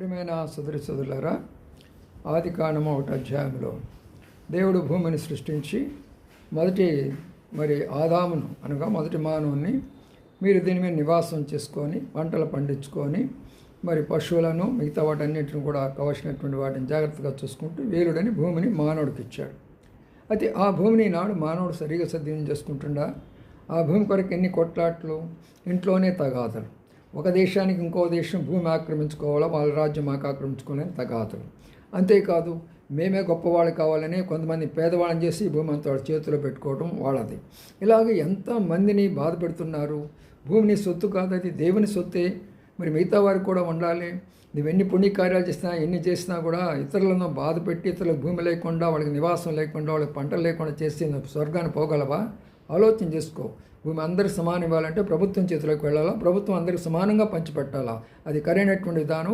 ప్రియమైన సదరి సదులరా ఆది కాండము ఒకటి అధ్యాయంలో దేవుడు భూమిని సృష్టించి మొదటి మరి ఆదామును అనగా మొదటి మానవుని మీరు దీని మీద నివాసం చేసుకొని పంటలు పండించుకొని మరి పశువులను మిగతా వాటన్నిటిని కూడా కావలసినటువంటి వాటిని జాగ్రత్తగా చూసుకుంటూ వీరుడని భూమిని మానవుడికి ఇచ్చాడు. అయితే ఆ భూమిని నాడు మానవుడు సరిగా సద్వినియోగం చేసుకుంటుండా? ఆ భూమి కొరకు ఎన్ని కొట్లాట్లు? ఇంట్లోనే తగాదలు. ఒక దేశానికి ఇంకో దేశం భూమి ఆక్రమించుకోవాలా? వాళ్ళ రాజ్యం మాకు ఆక్రమించుకోవాలని తగాదలు. అంతేకాదు మేమే గొప్పవాళ్ళు కావాలని కొంతమంది పేదవాళ్ళని చేసి భూమి అంతా చేతిలో పెట్టుకోవడం వాళ్ళది. ఇలాగ ఎంతమందిని బాధ పెడుతున్నారు? భూమిని సొత్తు కాదు అది దేవుని సొత్తే. మరి మిగతా వారికి కూడా ఉండాలి. నువ్వు ఎన్ని పుణ్యకార్యాలు చేసినా ఎన్ని చేసినా కూడా ఇతరులను బాధ పెట్టి ఇతరులకు భూమి లేకుండా వాళ్ళకి నివాసం లేకుండా వాళ్ళకి పంటలు లేకుండా చేసి నువ్వు స్వర్గాన్ని పోగలవా? ఆలోచన చేసుకో. భూమి అందరికి సమానం ఇవ్వాలంటే ప్రభుత్వం చేతిలోకి వెళ్ళాలా? ప్రభుత్వం అందరికి సమానంగా పంచిపెట్టాలా? అది కరైనటువంటి విధానం.